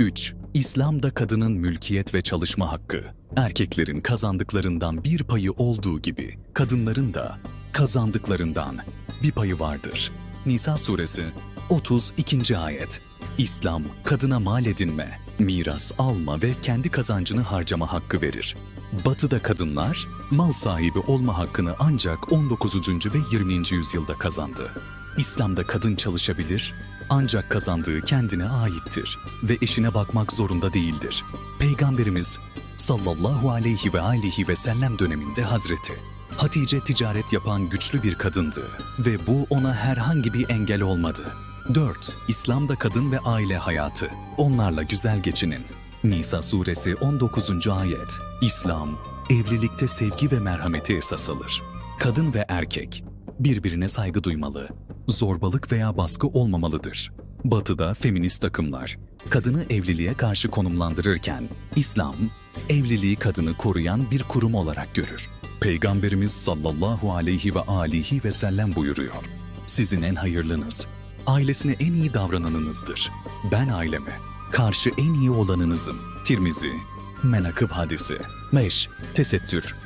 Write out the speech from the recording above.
3. İslam'da kadının mülkiyet ve çalışma hakkı. Erkeklerin kazandıklarından bir payı olduğu gibi kadınların da kazandıklarından bir payı vardır. Nisa suresi 32. ayet. İslam kadına mal edinme, miras alma ve kendi kazancını harcama hakkı verir. Batı'da kadınlar mal sahibi olma hakkını ancak 19. ve 20. yüzyılda kazandı. İslam'da kadın çalışabilir ancak kazandığı kendine aittir ve eşine bakmak zorunda değildir. Peygamberimiz sallallahu aleyhi ve aleyhi ve sellem döneminde Hazreti Hatice ticaret yapan güçlü bir kadındı ve bu ona herhangi bir engel olmadı. 4. İslam'da kadın ve aile hayatı. Onlarla güzel geçinin. Nisa suresi 19. ayet. İslam, evlilikte sevgi ve merhameti esas alır. Kadın ve erkek birbirine saygı duymalı, zorbalık veya baskı olmamalıdır. Batı'da feminist takımlar kadını evliliğe karşı konumlandırırken İslam evliliği kadını koruyan bir kurum olarak görür. Peygamberimiz sallallahu aleyhi ve alihi ve sellem buyuruyor. Sizin en hayırlınız, ailesine en iyi davrananınızdır. Ben aileme karşı en iyi olanınızım. Tirmizi, Menakıb hadisi. 5. Tesettür.